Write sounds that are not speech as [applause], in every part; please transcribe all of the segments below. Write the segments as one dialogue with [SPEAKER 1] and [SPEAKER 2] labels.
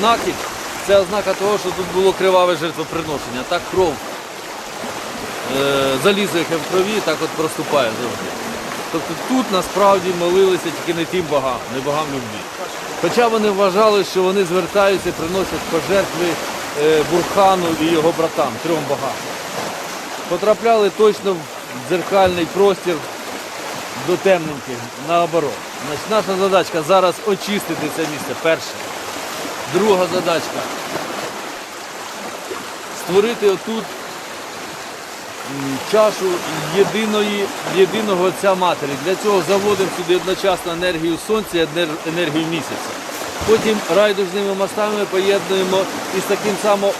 [SPEAKER 1] накид, це ознака того, що тут було криваве жертвоприношення. Так кров е, залізо, яке в крові, так от проступає завжди. Тобто тут насправді молилися тільки не тим богам, не богам любві. Хоча вони вважали, що вони звертаються і приносять пожертви е, Бурхану і його братам, трьом богам. Потрапляли точно в дзеркальний простір до темненьких, наоборот. Значить, наша задачка зараз очистити це місце. Перше. Друга задачка. Створити отут чашу єдиної, єдиного Отця Матері. Для цього заводимо сюди одночасно енергію сонця і енергію місяця. Потім райдужними мостами поєднуємо із таким самим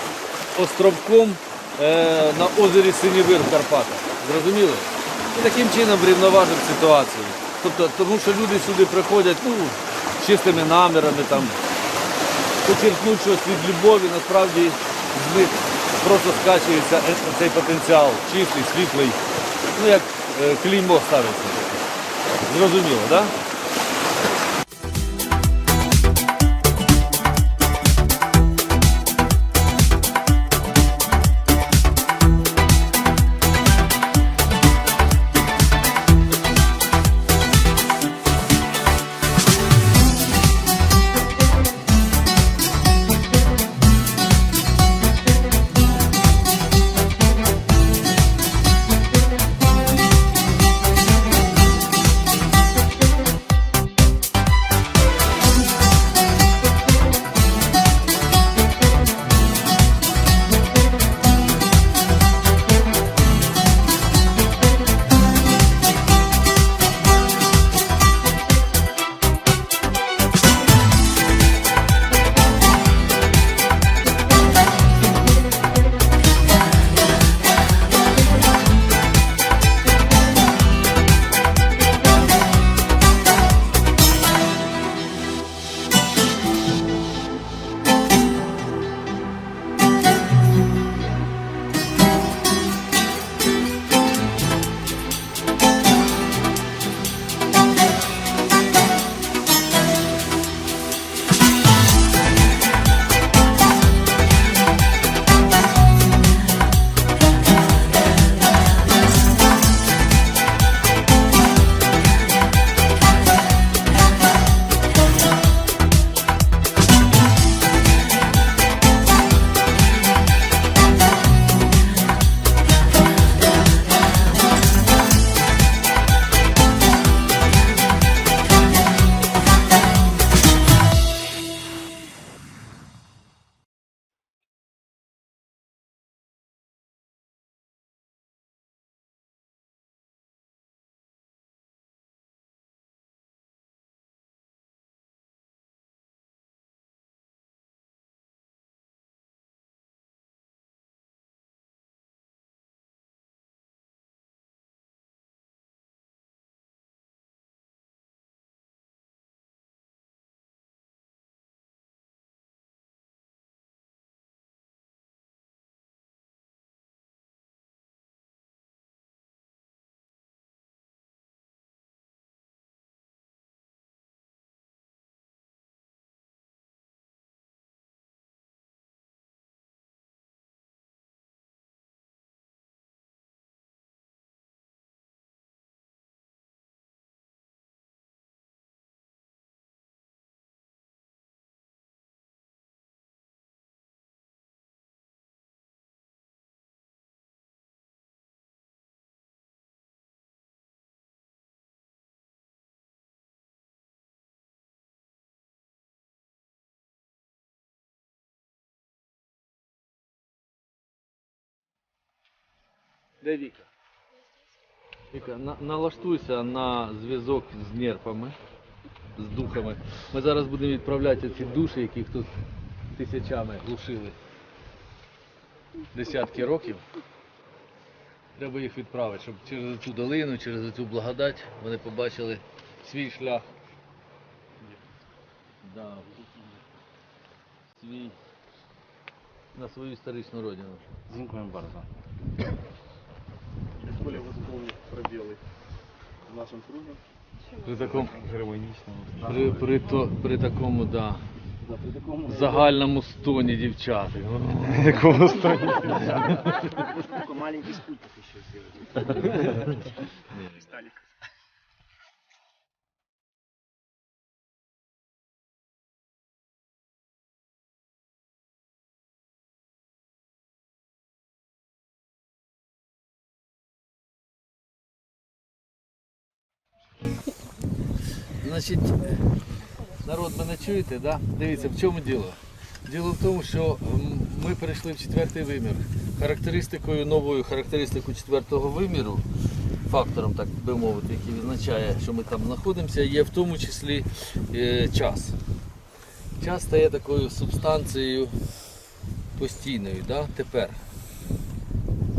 [SPEAKER 1] островком е, на озері Синівир в Карпатах. Зрозуміли? І таким чином врівноважимо ситуацію. Тобто, тому що люди сюди приходять ну, чистими намірами, там, почерпнуть щось від любові, насправді з них просто скачується е- цей потенціал, чистий, світлий, ну як е, клеймо ставиться. Зрозуміло, так? Да? Де Віка? Віка, на, налаштуйся на зв'язок з нерпами, з духами. Ми зараз будемо відправляти ці душі, яких тут тисячами глушили десятки років. Треба їх відправити, щоб через цю долину, через цю благодать вони побачили свій шлях. Да. Свій на свою історичну родину.
[SPEAKER 2] Dziękuję bardzo.
[SPEAKER 3] Нашем труде.
[SPEAKER 1] При такому,
[SPEAKER 2] гармонічному.
[SPEAKER 1] при, при, то, при такому, да, загальному стоні дівчат. [laughs]
[SPEAKER 2] Якому
[SPEAKER 3] стоні? Маленький спутник ще зробити.
[SPEAKER 1] Значить, народ, мене чуєте, да? Дивіться, в чому діло? Діло в тому, що ми перейшли в четвертий вимір. Характеристикою, новою характеристикою четвертого виміру, фактором, так би мовити, який визначає, що ми там знаходимося, є в тому числі е, час. Час стає такою субстанцією постійною, да? тепер.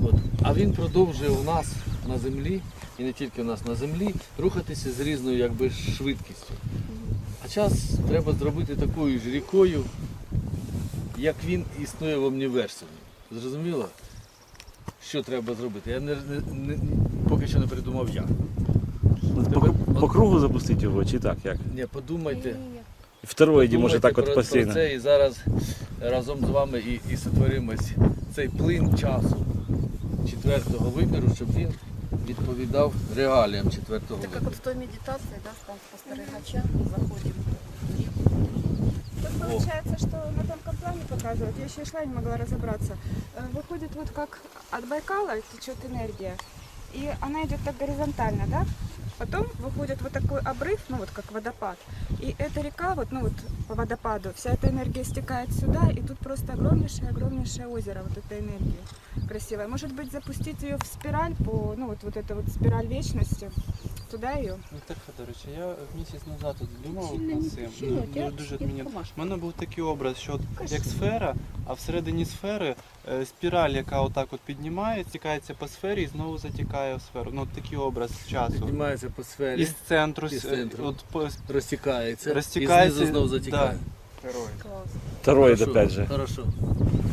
[SPEAKER 1] От. А він продовжує у нас на землі, і не тільки у нас на землі, рухатися з різною якби, швидкістю. А час треба зробити такою ж рікою, як він існує в універсумі. Зрозуміло? Що треба зробити? Я не, не, не- поки що не придумав як.
[SPEAKER 2] По, по кругу запустити його, чи так? Як?
[SPEAKER 1] Ні, подумайте.
[SPEAKER 2] В може так от
[SPEAKER 1] про,
[SPEAKER 2] постійно.
[SPEAKER 1] Про це і зараз разом з вами і, і сотворимось цей плин часу четвертого виміру, щоб він відповідав реаліям четвертого
[SPEAKER 4] Это как
[SPEAKER 1] виміру.
[SPEAKER 4] вот в той медитации, да, там постерегача заходим.
[SPEAKER 5] Тут получается, что на тонком плане показывают, я еще и шла не могла разобраться. Э, Выходит вот как от Байкала течет энергия, и она идет так горизонтально, да? Потом выходит вот такой обрыв, ну вот как водопад. И эта река, вот, ну вот по водопаду, вся эта энергия стекает сюда, и тут просто огромнейшее-огромнейшее озеро, вот эта энергия красивая. Может быть, запустить ее в спираль по, ну вот, вот эта вот спираль вечности, туда ее.
[SPEAKER 6] Віктор Федорович, я місяць назад от думав
[SPEAKER 4] Сильно
[SPEAKER 6] над
[SPEAKER 4] не
[SPEAKER 6] цим.
[SPEAKER 4] включила,
[SPEAKER 6] Ну,
[SPEAKER 4] я
[SPEAKER 6] ну, дуже
[SPEAKER 4] я
[SPEAKER 6] мені.
[SPEAKER 4] помажу.
[SPEAKER 6] У мене був такий образ, що от як сфера, а всередині сфери е, спіраль, яка отак от піднімає, стікається по сфері і знову затікає в сферу. Ну от такий образ часу.
[SPEAKER 1] Піднімається по сфері,
[SPEAKER 6] Із центру,
[SPEAKER 1] Із центру.
[SPEAKER 6] от по
[SPEAKER 1] розтікається,
[SPEAKER 6] Розтікається,
[SPEAKER 1] і знизу знову затікає.
[SPEAKER 2] Тороїд,
[SPEAKER 1] Хорошо,
[SPEAKER 2] опять же.
[SPEAKER 1] Хорошо.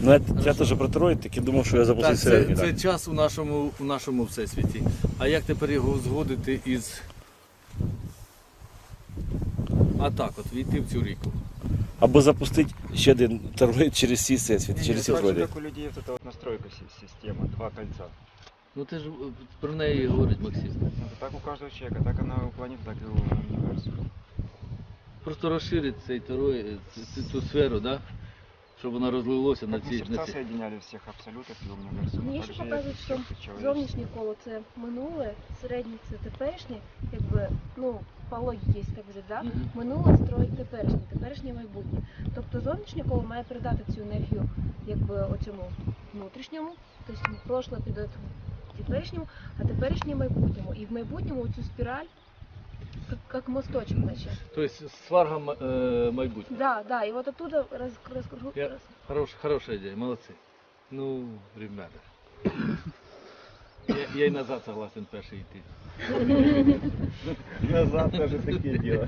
[SPEAKER 2] Ну, я, я теж про тороїд, таки думав, що я запустив
[SPEAKER 1] Так, це,
[SPEAKER 2] середній.
[SPEAKER 1] це
[SPEAKER 2] Так.
[SPEAKER 1] час у нашому, у нашому всесвіті. А як тепер його узгодити із. А так, от війти в цю ріку.
[SPEAKER 2] Або запустити ще один тороїд через всі сесії, через всі
[SPEAKER 3] вроді.
[SPEAKER 2] Як
[SPEAKER 3] как у людей вот эта вот настройка си- система, два кольца.
[SPEAKER 1] Ну ти ж е, про неї говорить Максим.
[SPEAKER 3] Ну, Так у каждого человека, так она у планет, так и у универсума.
[SPEAKER 1] Просто розширить цей тороїд, цю, цю, цю сферу, да? Щоб вона розлилося на
[SPEAKER 3] Как мы
[SPEAKER 1] ці. На ці.
[SPEAKER 3] соединяли всех абсолютов и.
[SPEAKER 7] Мені ще показують, що. Зовнішнє коло це минуле, середнє це теперішнє, якби ну по логіці, так взяти, да? Минуле строїть теперішнє, теперішнє майбутнє. Тобто зовнішнє коло має передати цю енергію якби оцьому внутрішньому, тобто прошле піде теперішньому, а теперішнє майбутньому. І в майбутньому цю спіраль, як, як мосточок, наче.
[SPEAKER 1] Тобто сварга м- е, майбутнє.
[SPEAKER 7] Да, да, і от оттуда роз, роз, роз,
[SPEAKER 1] Я- Хорош, хорошая идея, молодцы. Ну, ребята. Я, я и назад согласен перший йти.
[SPEAKER 3] Назад тоже такие дела.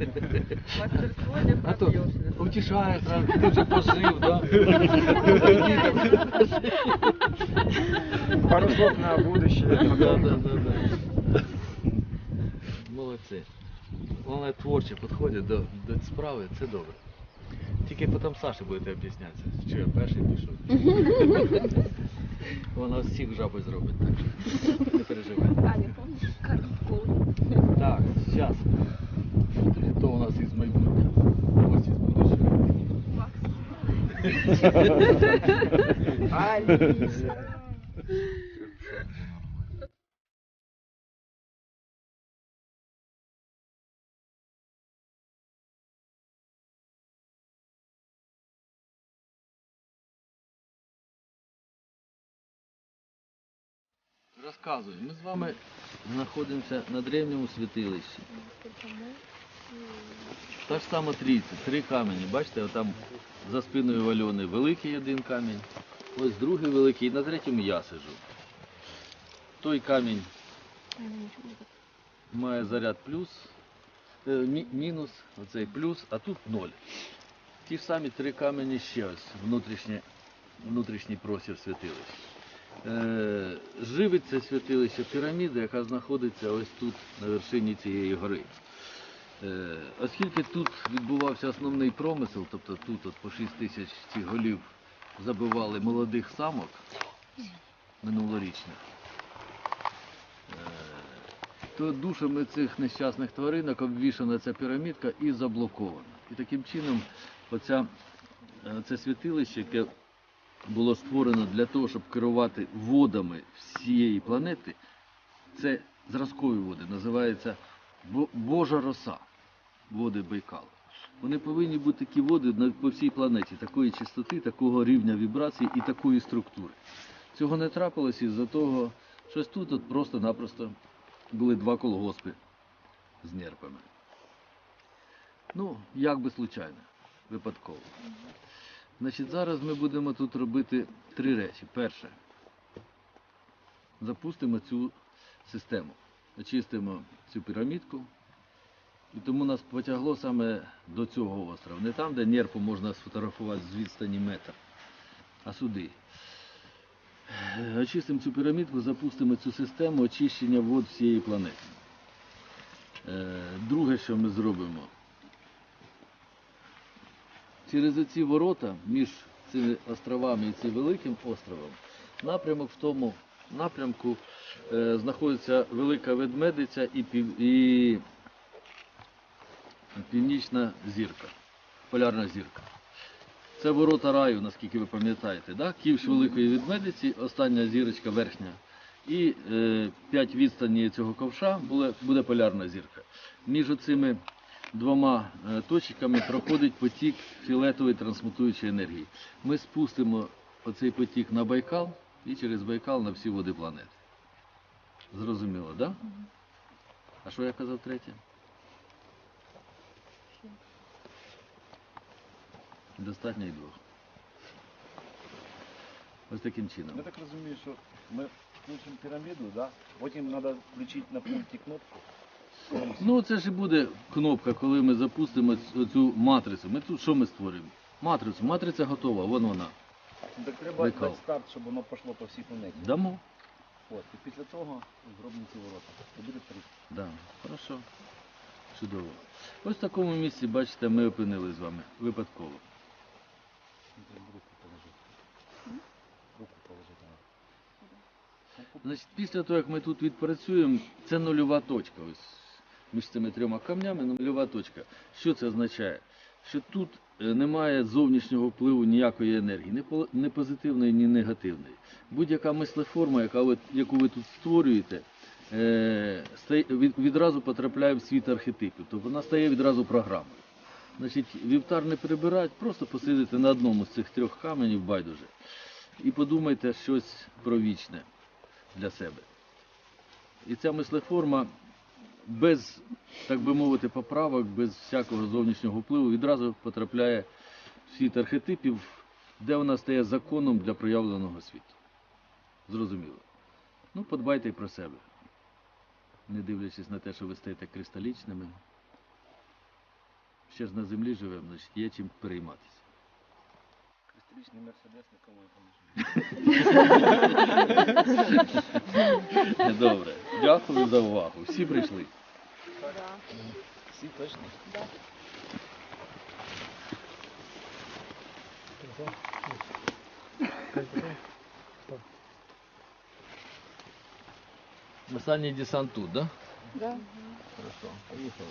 [SPEAKER 4] Мастерство не
[SPEAKER 1] А то
[SPEAKER 4] пробьешь.
[SPEAKER 1] утешає сразу, ти вже пожив, да?
[SPEAKER 3] Пару слов на будущее.
[SPEAKER 1] Да,
[SPEAKER 3] потом.
[SPEAKER 1] да, да, да. Молодці. Головне творче підходять до, до справи, це добре. Тільки потім Саші будете об'яснятися, що я перший пішов. [laughs] Вона всіх жабою зробить, так що не переживай.
[SPEAKER 7] Аня, помниш? Карпол.
[SPEAKER 1] Так, сейчас. Хто у нас із майбутнього? Ось із будущого.
[SPEAKER 3] Алиса. [laughs] [laughs]
[SPEAKER 1] Розказую. Ми з вами знаходимося на древньому святилищі. Та ж сама трійця, три камені. Бачите, там за спиною Вальони великий один камінь, ось другий великий, і на третьому я сижу. Той камінь має заряд плюс, е, мі- мінус, оцей плюс, а тут ноль. Ті ж самі три камені ще ось внутрішнє, внутрішній простір святилища. Е, живить це святилище піраміда, яка знаходиться ось тут на вершині цієї гори. Е, Оскільки тут відбувався основний промисел, тобто тут от по 6 тисяч цих голів забивали молодих самок минулорічних, е, то душами цих нещасних тваринок обвішана ця пірамідка і заблокована. І таким чином оця, це святилище, яке було створено для того, щоб керувати водами всієї планети, це зразкові води, називається Божа роса, води Байкалу. Вони повинні бути такі води по всій планеті, такої чистоти, такого рівня вібрацій і такої структури. Цього не трапилося із-за того, що тут просто-напросто були два колгоспи з нерпами. Ну, як би случайно, випадково. Значить, зараз ми будемо тут робити три речі. Перше, запустимо цю систему, очистимо цю пірамідку. І тому нас потягло саме до цього острова. Не там, де нерпу можна сфотографувати з відстані метр, а сюди. Очистимо цю пірамідку, запустимо цю систему очищення вод всієї планети. Е, Друге, що ми зробимо, через ці ворота між цими островами і цим великим островом, напрямок в тому напрямку е, знаходиться велика ведмедиця і, пів, і північна зірка, полярна зірка. Це ворота раю, наскільки ви пам'ятаєте, да? ківш великої ведмедиці, остання зірочка верхня. І е, 5 відстані цього ковша буде, буде полярна зірка. Між цими двома е, точками проходить потік фіолетової трансмутуючої енергії. Ми спустимо оцей потік на Байкал і через Байкал на всі води планети. Зрозуміло, так? Да? А що я казав третє? Достатньо і двох. Ось таким чином.
[SPEAKER 2] Я так розумію, що ми включимо піраміду, да? потім треба включити на пульті кнопку.
[SPEAKER 1] Ну, це ж і буде кнопка, коли ми запустимо цю- цю матрицю. Ми тут що ми створюємо? Матрицю. Матриця готова, вон вона.
[SPEAKER 2] Так треба дати старт, щоб воно пішло по всій планеті.
[SPEAKER 1] Дамо?
[SPEAKER 2] От, і після того зробимо ці ворота. Це буде три.
[SPEAKER 1] Да. Хорошо. Чудово. Ось в такому місці, бачите, ми опинились з вами випадково.
[SPEAKER 2] Руку положити. Руку положити.
[SPEAKER 1] Значить, після того, як ми тут відпрацюємо, це нульова точка. Ось між цими трьома камнями нульова точка. Що це означає? Що тут е, немає зовнішнього впливу ніякої енергії, ні позитивної, ні негативної. Будь-яка мислеформа, яка ви, яку ви тут створюєте, е, відразу потрапляє в світ архетипів. Тобто вона стає відразу програмою. Значить, вівтар не прибирають, просто посидите на одному з цих трьох каменів байдуже. І подумайте щось про вічне для себе. І ця мислеформа без, так би мовити, поправок, без всякого зовнішнього впливу відразу потрапляє в світ архетипів, де вона стає законом для проявленого світу. Зрозуміло. Ну, подбайте й про себе. Не дивлячись на те, що ви стаєте кристалічними. Ще ж на землі живемо, значить є чим перейматися.
[SPEAKER 2] Кристалічний мерседес нікому не поможе.
[SPEAKER 1] Добре. Дякую за увагу. Всі прийшли.
[SPEAKER 2] Всі точно?
[SPEAKER 1] Останній десант тут, да?
[SPEAKER 4] Да.
[SPEAKER 1] Хорошо. Поїхали.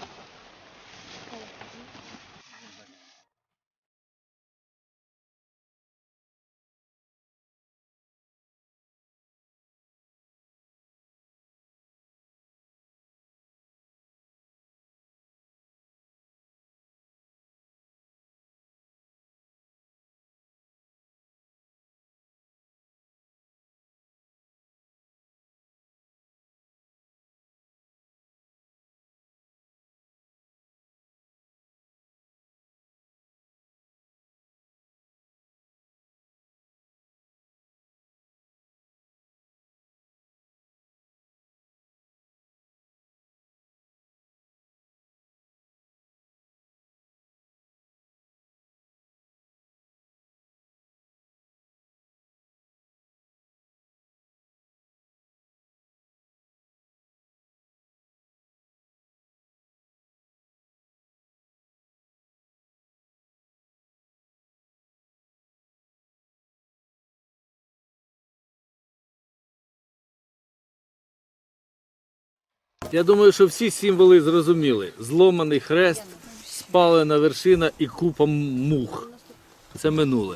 [SPEAKER 1] Я думаю, що всі символи зрозуміли. Зломаний хрест, спалена вершина і купа мух. Це минуле.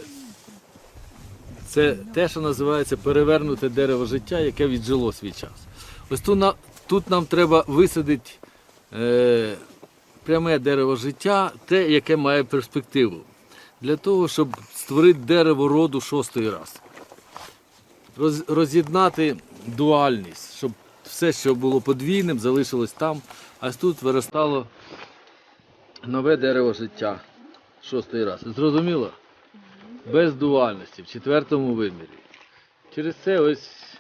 [SPEAKER 1] Це те, що називається перевернуте дерево життя, яке віджило свій час. Ось тут, тут нам треба висадити е, пряме дерево життя, те, яке має перспективу. Для того, щоб створити дерево роду шостої. Роз, роз'єднати дуальність, щоб все, що було подвійним, залишилось там, а тут виростало нове дерево життя шостий раз. Зрозуміло? Без дуальності, в четвертому вимірі. Через це ось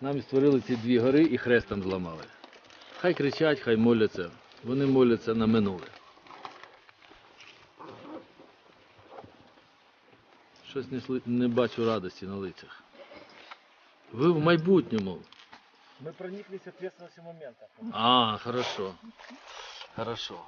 [SPEAKER 1] нам створили ці дві гори і хрест там зламали. Хай кричать, хай моляться. Вони моляться на минуле. Щось не, не бачу радості на лицях. Ви в майбутньому.
[SPEAKER 2] Мы прониклись ответственностью момента.
[SPEAKER 1] А, хорошо. Хорошо.